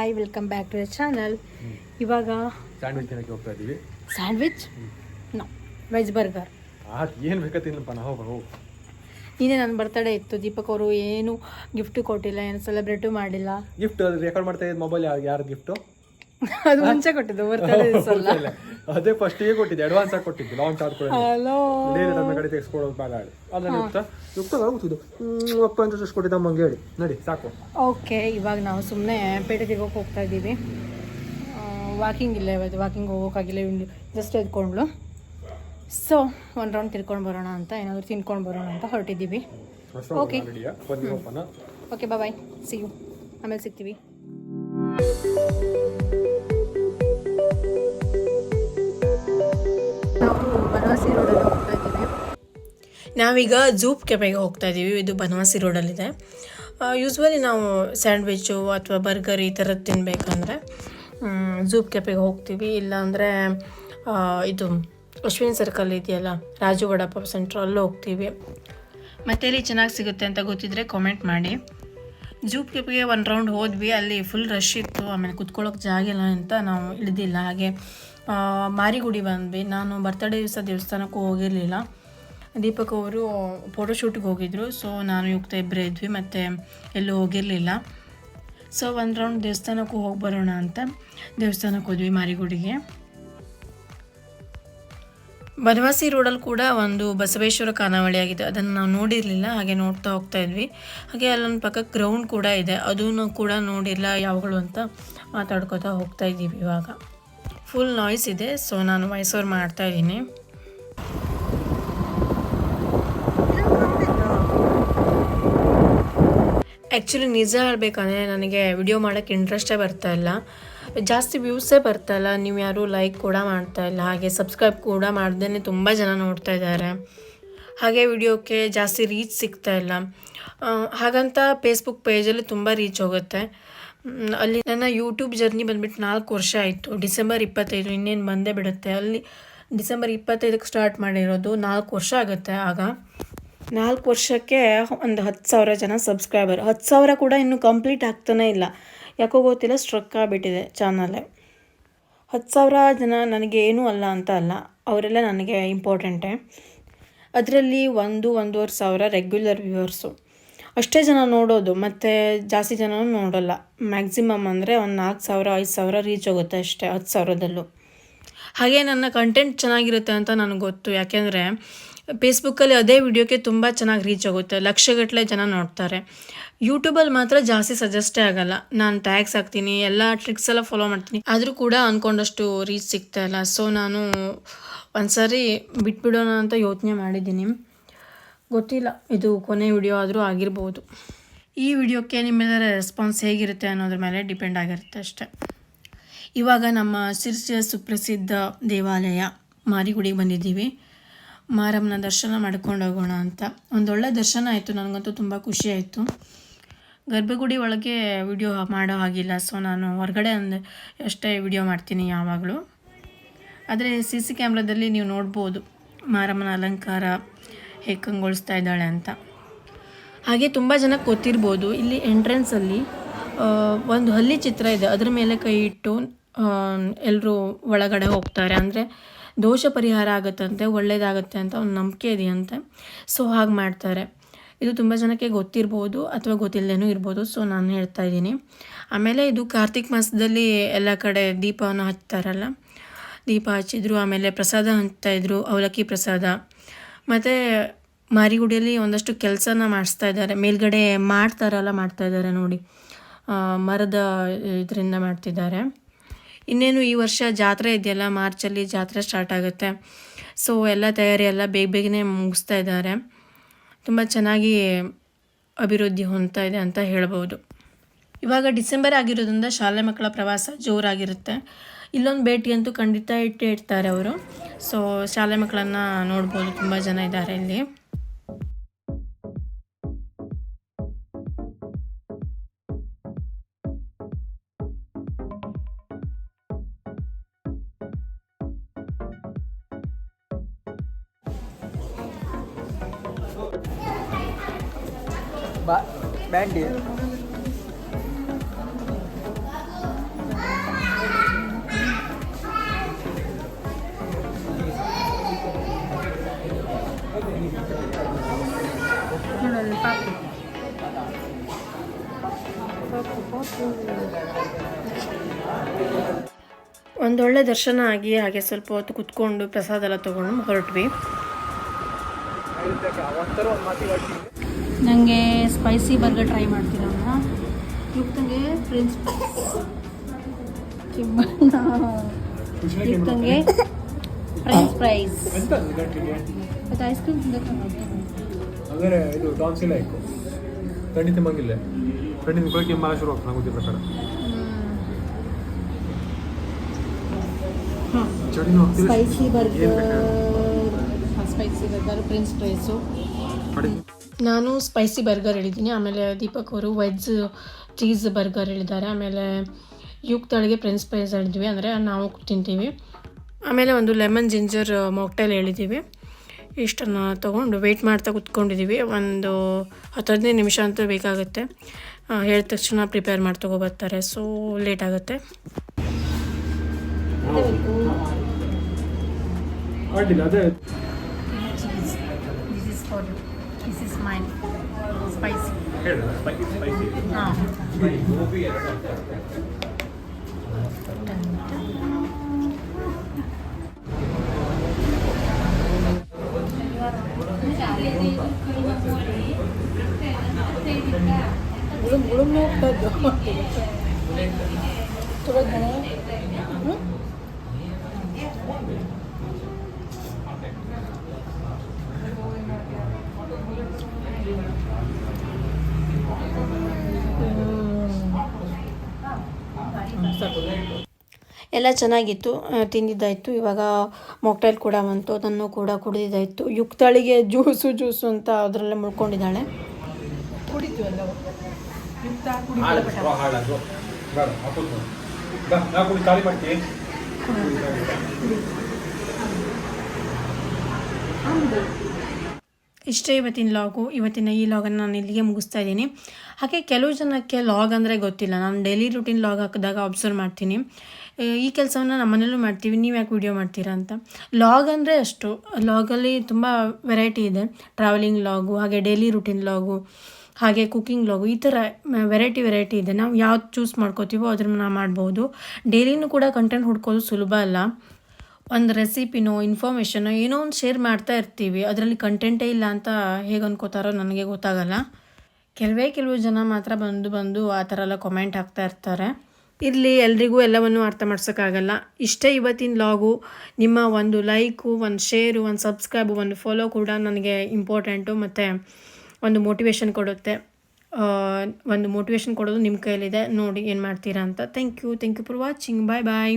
Hi welcome back to the channel ಇವಾಗ sandwich ತಿನ್ನಕ್ಕೆ ಹೋಗ್ತಾ ಇದ್ದೀವಿ. ಸ್ಯಾಂಡ್ವಿಚ್ ನೋ ವೆಜ್ ಬರ್ಗರ್ ಆ ಏನು ಬೇಕಾ ತಿನ್ನಪ್ಪ ನಾವು ಹೋಗ ಹೋಗು ನೀನೇ ನನ್ನ ಬರ್ತಡೇ ಇತ್ತು ದೀಪಕ್ ಅವರು ಏನು ಗಿಫ್ಟ್ ಕೊಟ್ಟಿಲ್ಲ ಏನು ಸೆಲೆಬ್ರೇಟು ಮಾಡಿಲ್ಲ. ಗಿಫ್ಟ್ ರೆಕಾರ್ಡ್ ಮಾಡ್ತಾ ಇದ್ದ ಮೊಬೈಲ್ ಯಾರು ಗಿಫ್ಟು ಅದು ಮುಂಚೆ ಕೊಟ್ಟಿದ್ದು ಬರ್ತಡೇ ಅದೇ ಅದೇ ಫಸ್ಟಿಗೆ ಕೊಟ್ಟಿದ್ದೆ ಅಡ್ವಾನ್ಸ್ ಆಗಿ ಕೊಟ್ಟಿದ್ದೆ ಲಾಂಚ್ ಬೇರೆ ನಮ್ಮ ಕಡೆ ತೆಗೆಸ್ಕೊಳ್ಳೋದು ಬೇಡ ಹೇಳಿ. ಅದನ್ನ ಯುಕ್ತ ಯುಕ್ತ ಅಪ್ಪ ಅಂತ ಜಸ್ಟ್ ಕೊಟ್ಟಿದ್ದ ಅಮ್ಮಂಗೆ ಹೇಳಿ. ನಡಿ ಸಾಕು. ಓಕೆ ಇವಾಗ ನಾವು ಸುಮ್ಮನೆ ಪೇಟೆ ತಿರ್ಗೋಕೆ ಹೋಗ್ತಾ ಇದ್ದೀವಿ. ವಾಕಿಂಗ್ ಇಲ್ಲ ಇವತ್ತು ವಾಕಿಂಗ್ ಹೋಗೋಕ್ಕಾಗಿಲ್ಲ ಜಸ್ಟ್ ಎದ್ಕೊಂಡ್ಲು ಸೊ ಒಂದು ರೌಂಡ್ ತಿರ್ಕೊಂಡು ಬರೋಣ ಅಂತ ಏನಾದರೂ ತಿನ್ಕೊಂಡು ಬರೋಣ ಅಂತ ಹೊರಟಿದ್ದೀವಿ. Okay okay bye see you? ಆಮೇಲೆ ಸಿಗ್ತೀವಿ. ನಾವೀಗ ಜೂಪ್ ಕೆಫೆಗೆ ಹೋಗ್ತಾ ಇದ್ದೀವಿ ಇದು ಬನವಾಸಿ ರೋಡಲ್ಲಿದೆ. ಯೂಸ್ವಲಿ ನಾವು ಸ್ಯಾಂಡ್ವಿಚ್ಚು ಅಥವಾ ಬರ್ಗರ್ ಈ ಥರದ್ದು ತಿನ್ನಬೇಕಂದ್ರೆ ಜೂಪ್ ಕೆಫೆಗೆ ಹೋಗ್ತೀವಿ. ಇಲ್ಲಾಂದರೆ ಇದು ಅಶ್ವಿನಿ ಸರ್ಕಲ್ ಇದೆಯಲ್ಲ, ರಾಜು ವಡಾಪಾವ್ ಸೆಂಟ್ರ್ ಅಲ್ಲೂ ಹೋಗ್ತೀವಿ. ಮತ್ತೆ ಇಲ್ಲಿ ಚೆನ್ನಾಗಿ ಸಿಗುತ್ತೆ ಅಂತ ಗೊತ್ತಿದ್ರೆ ಕಾಮೆಂಟ್ ಮಾಡಿ. ಜೂಪ್ ಕೆಫೆಗೆ ಒಂದು ರೌಂಡ್ ಹೋದ್ವಿ. ಅಲ್ಲಿ ಫುಲ್ ರಶ್ ಇತ್ತು. ಆಮೇಲೆ ಕುತ್ಕೊಳ್ಳೋಕೆ ಜಾಗ ಇಲ್ಲ ಅಂತ ನಾವು ಇಳಿದಿಲ್ಲ. ಹಾಗೆ ಮಾರಿಗುಡಿ ಬಂದ್ವಿ. ನಾನು ಬರ್ತಡೇ ದಿವಸ ದೇವಸ್ಥಾನಕ್ಕೂ ಹೋಗಿರಲಿಲ್ಲ. ದೀಪಕ್ ಅವರು ಫೋಟೋಶೂಟ್ಗೆ ಹೋಗಿದ್ರು. ಸೊ ನಾನು ಯುಕ್ತ ಇಬ್ಬರೇ ಇದ್ವಿ, ಮತ್ತು ಎಲ್ಲೂ ಹೋಗಿರಲಿಲ್ಲ. ಸೊ ಒಂದು ರೌಂಡ್ ದೇವಸ್ಥಾನಕ್ಕೂ ಹೋಗಿ ಬರೋಣ ಅಂತ ದೇವಸ್ಥಾನಕ್ಕೆ ಹೋದ್ವಿ ಮಾರಿಗುಡಿಗೆ. ಬನವಾಸಿ ರೋಡಲ್ಲಿ ಕೂಡ ಒಂದು ಬಸವೇಶ್ವರ ಖಾನಾವಳಿ ಆಗಿದೆ. ಅದನ್ನು ನಾವು ನೋಡಿರಲಿಲ್ಲ, ಹಾಗೆ ನೋಡ್ತಾ ಹೋಗ್ತಾ ಇದ್ವಿ. ಹಾಗೆ ಅಲ್ಲೊಂದು ಪಕ್ಕ ಗ್ರೌಂಡ್ ಕೂಡ ಇದೆ. ಅದನ್ನು ಕೂಡ ನೋಡಿಲ್ಲ ಯಾವಾಗಳು ಅಂತ ಮಾತಾಡ್ಕೋತಾ ಹೋಗ್ತಾ ಇದ್ದೀವಿ ಇವಾಗ. ಫುಲ್ ನಾಯ್ಸ್ ಇದೆ. ಸೊ ನಾನು ವಾಯ್ಸ್ ಓವರ್ ಮಾಡ್ತಾ ಇದ್ದೀನಿ. ಆ್ಯಕ್ಚುಲಿ ನಿಜ ಹೇಳಬೇಕಂದ್ರೆ ನನಗೆ ವಿಡಿಯೋ ಮಾಡೋಕ್ಕೆ ಇಂಟ್ರೆಸ್ಟೇ ಬರ್ತಾ ಇಲ್ಲ. ಜಾಸ್ತಿ ವ್ಯೂಸೇ ಬರ್ತಾ ಇಲ್ಲ. ನೀವು ಯಾರೂ ಲೈಕ್ ಕೂಡ ಮಾಡ್ತಾ ಇಲ್ಲ. ಹಾಗೆ ಸಬ್ಸ್ಕ್ರೈಬ್ ಕೂಡ ಮಾಡ್ದೇ ತುಂಬ ಜನ ನೋಡ್ತಾ ಇದ್ದಾರೆ. ಹಾಗೆ ವಿಡಿಯೋಕ್ಕೆ ಜಾಸ್ತಿ ರೀಚ್ ಸಿಗ್ತಾ ಇಲ್ಲ. ಹಾಗಂತ ಫೇಸ್ಬುಕ್ ಪೇಜಲ್ಲಿ ತುಂಬ ರೀಚ್ ಹೋಗುತ್ತೆ. ಅಲ್ಲಿ ನನ್ನ ಯೂಟ್ಯೂಬ್ ಜರ್ನಿ ಬಂದ್ಬಿಟ್ಟು ನಾಲ್ಕು ವರ್ಷ ಆಯಿತು. ಡಿಸೆಂಬರ್ ಇಪ್ಪತ್ತೈದು, ಇನ್ನೇನು ಬಂದೇ ಬಿಡುತ್ತೆ. ಅಲ್ಲಿ ಡಿಸೆಂಬರ್ ಇಪ್ಪತ್ತೈದಕ್ಕೆ ಸ್ಟಾರ್ಟ್ ಮಾಡಿರೋದು ನಾಲ್ಕು ವರ್ಷ ಆಗುತ್ತೆ ಆಗ. ನಾಲ್ಕು ವರ್ಷಕ್ಕೆ ಒಂದು ಹತ್ತು ಸಾವಿರ ಜನ ಸಬ್ಸ್ಕ್ರೈಬರ್ ಹತ್ತು ಸಾವಿರ ಕೂಡ ಇನ್ನೂ ಕಂಪ್ಲೀಟ್ ಆಗ್ತಾನೇ ಇಲ್ಲ. ಯಾಕೋ ಗೊತ್ತಿಲ್ಲ ಸ್ಟ್ರಕ್ ಆಗಿಬಿಟ್ಟಿದೆ ಚಾನಲ್ಲೇ ಹತ್ತು ಸಾವಿರ ಜನ ನನಗೆ ಏನೂ ಅಲ್ಲ ಅಂತ ಅಲ್ಲ, ಅವರೆಲ್ಲ ನನಗೆ ಇಂಪಾರ್ಟೆಂಟೇ ಅದರಲ್ಲಿ ಒಂದು, ಒಂದೂವರೆ ಸಾವಿರ ರೆಗ್ಯುಲರ್ ವ್ಯೂವರ್ಸು ಅಷ್ಟೇ ಜನ ನೋಡೋದು, ಮತ್ತು ಜಾಸ್ತಿ ಜನ ನೋಡೋಲ್ಲ. ಮ್ಯಾಕ್ಸಿಮಮ್ ಅಂದರೆ ಒಂದು ನಾಲ್ಕು ಸಾವಿರ, ಐದು ಸಾವಿರ ರೀಚ್ ಹೋಗುತ್ತೆ ಅಷ್ಟೇ, ಹತ್ತು ಸಾವಿರದಲ್ಲೂ. ಹಾಗೆ ನನ್ನ ಕಂಟೆಂಟ್ ಚೆನ್ನಾಗಿರುತ್ತೆ ಅಂತ ನನಗೆ ಗೊತ್ತು. ಯಾಕೆಂದರೆ ಫೇಸ್ಬುಕ್ಕಲ್ಲಿ ಅದೇ ವಿಡಿಯೋಕ್ಕೆ ತುಂಬ ಚೆನ್ನಾಗಿ ರೀಚ್ ಆಗುತ್ತೆ. ಲಕ್ಷಗಟ್ಟಲೆ ಜನ ನೋಡ್ತಾರೆ. ಯೂಟ್ಯೂಬಲ್ಲಿ ಮಾತ್ರ ಜಾಸ್ತಿ ಸಜೆಸ್ಟೇ ಆಗಲ್ಲ. ನಾನು ಟ್ಯಾಗ್ಸ್ ಹಾಕ್ತೀನಿ, ಎಲ್ಲ ಟ್ರಿಕ್ಸ್ ಎಲ್ಲ ಫಾಲೋ ಮಾಡ್ತೀನಿ. ಆದರೂ ಕೂಡ ಅಂದ್ಕೊಂಡಷ್ಟು ರೀಚ್ ಸಿಗ್ತಾ ಇಲ್ಲ. ಸೊ ನಾನು ಒಂದ್ಸರಿ ಬಿಟ್ಬಿಡೋಣ ಅಂತ ಯೋಚನೆ ಮಾಡಿದ್ದೀನಿ. ಗೊತ್ತಿಲ್ಲ. ಇದು ಕೊನೆ ವಿಡಿಯೋ ಆದರೂ ಆಗಿರ್ಬೋದು. ಈ ವಿಡಿಯೋಕ್ಕೆ ನಿಮ್ಮೆಲ್ಲರ ರೆಸ್ಪಾನ್ಸ್ ಹೇಗಿರುತ್ತೆ ಅನ್ನೋದ್ರ ಮೇಲೆ ಡಿಪೆಂಡ್ ಆಗಿರುತ್ತೆ ಅಷ್ಟೆ. ಇವಾಗ ನಮ್ಮ ಸಿರ್ಸಿಯ ಸುಪ್ರಸಿದ್ಧ ದೇವಾಲಯ ಮಾರಿಗುಡಿಗೆ ಬಂದಿದ್ದೀವಿ. ಮಾರಮ್ಮನ ದರ್ಶನ ಮಾಡ್ಕೊಂಡು ಹೋಗೋಣ ಅಂತ. ಒಂದೊಳ್ಳೆ ದರ್ಶನ ಆಯಿತು, ನನಗಂತೂ ತುಂಬ ಖುಷಿ ಆಯಿತು. ಗರ್ಭಗುಡಿ ಒಳಗೆ ವಿಡಿಯೋ ಮಾಡೋ ಹಾಗಿಲ್ಲ ಸೊ ನಾನು ಹೊರಗಡೆ ಅಂದ, ಅಷ್ಟೇ ವಿಡಿಯೋ ಮಾಡ್ತೀನಿ ಯಾವಾಗಲೂ. ಆದರೆ ಸಿ ಸಿ ಕ್ಯಾಮ್ರಾದಲ್ಲಿ ನೀವು ನೋಡ್ಬೋದು, ಮಾರಮ್ಮನ ಅಲಂಕಾರ ಹೇಗೆ ಕಂಗೊಳಿಸ್ತಾ ಇದ್ದಾಳೆ ಅಂತ. ಹಾಗೆ ತುಂಬ ಜನ ಗೊತ್ತಿರ್ಬೋದು ಇಲ್ಲಿ ಎಂಟ್ರೆನ್ಸಲ್ಲಿ ಒಂದು ಹಲ್ಲಿ ಚಿತ್ರ ಇದೆ, ಅದರ ಮೇಲೆ ಕೈ ಇಟ್ಟು ಎಲ್ಲರೂ ಒಳಗಡೆ ಹೋಗ್ತಾರೆ. ಅಂದರೆ ದೋಷ ಪರಿಹಾರ ಆಗುತ್ತಂತೆ ಒಳ್ಳೆಯದಾಗತ್ತೆ ಅಂತ ಒಂದು ನಂಬಿಕೆ ಇದೆಯಂತೆ. ಸೊ ಹಾಗೆ ಮಾಡ್ತಾರೆ. ಇದು ತುಂಬ ಜನಕ್ಕೆ ಗೊತ್ತಿರ್ಬೋದು ಅಥವಾ ಗೊತ್ತಿಲ್ಲದೇನೂ ಇರ್ಬೋದು. ಸೊ ನಾನು ಹೇಳ್ತಾ ಇದ್ದೀನಿ. ಆಮೇಲೆ ಇದು ಕಾರ್ತಿಕ್ ಮಾಸದಲ್ಲಿ ಎಲ್ಲ ಕಡೆ ದೀಪವನ್ನು ಹಚ್ತಾರಲ್ಲ? ದೀಪ ಹಚ್ಚಿದ್ರು, ಆಮೇಲೆ ಪ್ರಸಾದ ಹಂಚ್ತಾಯಿದ್ರು ಅವಲಕ್ಕಿ ಪ್ರಸಾದ. ಮತ್ತು ಮಾರಿಗುಡಿಯಲ್ಲಿ ಒಂದಷ್ಟು ಕೆಲಸನ ಮಾಡಿಸ್ತಾ ಇದ್ದಾರೆ. ಮೇಲ್ಗಡೆ ಮಾಡ್ತಾರಲ್ಲ, ಮಾಡ್ತಾ ಇದ್ದಾರೆ ನೋಡಿ. ಮರದ ಇದರಿಂದ ಮಾಡ್ತಿದ್ದಾರೆ. ಇನ್ನೇನು ಈ ವರ್ಷ ಜಾತ್ರೆ ಇದೆಯಲ್ಲ, ಮಾರ್ಚಲ್ಲಿ ಜಾತ್ರೆ ಸ್ಟಾರ್ಟ್ ಆಗುತ್ತೆ. ಸೊ ಎಲ್ಲ ತಯಾರಿ ಎಲ್ಲ ಬೇಗ ಬೇಗನೆ ಮುಗಿಸ್ತಾ ಇದ್ದಾರೆ. ತುಂಬ ಚೆನ್ನಾಗಿ ಅಭಿವೃದ್ಧಿ ಹೊಂದ್ತಾ ಇದೆ ಅಂತ ಹೇಳ್ಬೋದು. ಇವಾಗ ಡಿಸೆಂಬರ್ ಆಗಿರೋದ್ರಿಂದ ಶಾಲೆ ಮಕ್ಕಳ ಪ್ರವಾಸ ಜೋರಾಗಿರುತ್ತೆ. ಇಲ್ಲೊಂದು ಭೇಟಿ ಅಂತೂ ಖಂಡಿತ ಇಟ್ಟೇ ಇಡ್ತಾರೆ ಅವರು. ಸೊ ಶಾಲೆ ಮಕ್ಕಳನ್ನು ನೋಡ್ಬೋದು, ತುಂಬ ಜನ ಇದ್ದಾರೆ ಇಲ್ಲಿ. ಬ್ಯಾಂಡಿ ನೋಡಲ್ಲಿ ಒಂದೊಳ್ಳೆ ದರ್ಶನ ಆಗಿ ಹಾಗೆ ಸ್ವಲ್ಪ ಹೊತ್ತು ಕುತ್ಕೊಂಡು ಪ್ರಸಾದ ಎಲ್ಲ ತಗೊಂಡು ಹೊರಟ್ವಿ ನನಗೆ ಸ್ಪೈಸಿ ಬರ್ಗರ್ ಟ್ರೈ ಮಾಡ್ತೀರಾ ಯುಕ್ತಂಗೆ ಫ್ರೆಂಚ್ ಯುಕ್ತಂಗೆ ಫ್ರೆಂಚ್ ಫ್ರೈಸ್ ಪ್ರೈಸ್ ಮತ್ತು ಐಸ್ ಕ್ರೀಮ್ ಅಂದರೆ ಇದು ಟಾನ್ಸಿಲ್ ಆಯ್ತು ಥಂಡಿ ತಿಮ್ಮಂಗಿಲ್ಲ ಥಂಡಿ ನಿಮ್ಗೆ ಕೆಮ್ಮಲ ಶುರು ಆಗ್ತದೆ ನಂಗೆ ಪ್ರಕಾರ spicy burger? Spicy burger French fries ಕಡಿ ನಾನು ಸ್ಪೈಸಿ ಬರ್ಗರ್ ಹೇಳಿದ್ದೀನಿ. ಆಮೇಲೆ ದೀಪಕ್ ಅವರು ವೆಜ್ ಚೀಸ್ ಬರ್ಗರ್ ಹೇಳಿದ್ದಾರೆ. ಆಮೇಲೆ ಯುಕ್ತಳಿಗೆ ಫ್ರೆಂಚ್ ಫ್ರೈಸ್ ಹೇಳಿದ್ವಿ. ಅಂದರೆ ನಾವು ತಿಂತೀವಿ. ಆಮೇಲೆ ಒಂದು ಲೆಮನ್ ಜಿಂಜರ್ ಮೊಕ್ಟೈಲ್ ಹೇಳಿದ್ದೀವಿ. ಇಷ್ಟನ್ನು ತೊಗೊಂಡು ವೆಯ್ಟ್ ಮಾಡ್ತಾ ಕುತ್ಕೊಂಡಿದ್ದೀವಿ. ಒಂದು ಹತ್ತು ಹದಿನೈದು ನಿಮಿಷ ಅಂತೂ ಬೇಕಾಗುತ್ತೆ. ಹೇಳಿದ ತಕ್ಷಣ ಪ್ರಿಪೇರ್ ಮಾಡಿ ತೊಗೊಬರ್ತಾರೆ ಸೊ ಲೇಟ್ ಆಗುತ್ತೆ. ಅಡ್ಡಿಲ್ಲ ಅದೇ this is for you this is mine spicy ಹೇಳ ಸ್ಪೈಸಿ ಹಾಂ ಎಲ್ಲ ಚೆನ್ನಾಗಿತ್ತು ತಿಂದಿದ್ದಾಯಿತು. ಇವಾಗ ಮೊಕ್ಟೈಲ್ ಕೂಡ ಬಂತು ಅದನ್ನು ಕೂಡ ಕುಡಿದಿದ್ದಾಯಿತು. ಯುಕ್ತಾಳಿಗೆ ಜ್ಯೂಸು ಜ್ಯೂಸು ಅಂತ ಅದರಲ್ಲೇ ಮುಳ್ಕೊಂಡಿದ್ದಾಳೆ. ಹಾಳದು ಬೇಡ ಹಾಕೋದು ಬಾ ನಾ ಕುಡಿ ಖಾಲಿ ಮಾಡ್ತೀನಿ ಇಷ್ಟೇ ಇವತ್ತಿನ ಲಾಗು, ಇವತ್ತಿನ ಈ ಲಾಗನ್ನು ನಾನು ಇಲ್ಲಿಗೆ ಮುಗಿಸ್ತಾ ಇದ್ದೀನಿ. ಹಾಗೆ ಕೆಲವು ಜನಕ್ಕೆ ಲಾಗ್ ಅಂದರೆ ಗೊತ್ತಿಲ್ಲ. ನಾನು ಡೈಲಿ ರುಟೀನ್ ಲಾಗ್ ಹಾಕಿದಾಗ ಅಬ್ಸರ್ವ್ ಮಾಡ್ತೀನಿ. ಈ ಕೆಲಸವನ್ನು ನಮ್ಮ ಮನೇಲೂ ಮಾಡ್ತೀವಿ, ನೀವು ಯಾಕೆ ವೀಡಿಯೋ ಮಾಡ್ತೀರಾ ಅಂತ. ಲಾಗ್ ಅಂದರೆ ಅಷ್ಟು. ಲಾಗಲ್ಲಿ ತುಂಬ ವೆರೈಟಿ ಇದೆ. ಟ್ರಾವೆಲಿಂಗ್ ಲಾಗು, ಹಾಗೆ ಡೈಲಿ ರುಟೀನ್ ಲಾಗು, ಹಾಗೆ ಕುಕ್ಕಿಂಗ್ ಲಾಗು, ಈ ಥರ ವೆರೈಟಿ ವೆರೈಟಿ ಇದೆ. ನಾವು ಯಾವ್ದು ಚೂಸ್ ಮಾಡ್ಕೋತೀವೋ ಅದನ್ನು ನಾವು ಮಾಡ್ಬೋದು. ಡೈಲಿನೂ ಕೂಡ ಕಂಟೆಂಟ್ ಹುಡ್ಕೋದು ಸುಲಭ ಅಲ್ಲ. ಒಂದು ರೆಸಿಪಿನೋ ಇನ್ಫಾರ್ಮೇಷನೋ ಏನೋ ಒಂದು ಶೇರ್ ಮಾಡ್ತಾ ಇರ್ತೀವಿ. ಅದರಲ್ಲಿ ಕಂಟೆಂಟೇ ಇಲ್ಲ ಅಂತ ಹೇಗೆ ಅನ್ಕೋತಾರೋ ನನಗೆ ಗೊತ್ತಾಗಲ್ಲ. ಕೆಲವೇ ಕೆಲವು ಜನ ಮಾತ್ರ ಬಂದು ಬಂದು ಆ ಥರ ಎಲ್ಲ ಕಮೆಂಟ್ ಹಾಕ್ತಾ ಇರ್ತಾರೆ. ಇರಲಿ, ಎಲ್ರಿಗೂ ಎಲ್ಲವನ್ನು ಅರ್ಥ ಮಾಡ್ಸೋಕ್ಕಾಗಲ್ಲ. ಇಷ್ಟೇ ಇವತ್ತಿನ ಲಾಗು ನಿಮ್ಮ ಒಂದು ಲೈಕು ಒಂದು ಶೇರು ಒಂದು ಸಬ್ಸ್ಕ್ರೈಬು ಒಂದು ಫಾಲೋ ಕೂಡ ನನಗೆ ಇಂಪಾರ್ಟೆಂಟು ಮತ್ತು ಒಂದು ಮೋಟಿವೇಶನ್ ಕೊಡುತ್ತೆ. ಒಂದು ಮೋಟಿವೇಶನ್ ಕೊಡೋದು ನಿಮ್ಮ ಕೈಲಿದೆ ನೋಡಿ ಏನು ಮಾಡ್ತೀರಾ ಅಂತ. Thank you thank you for watching bye bye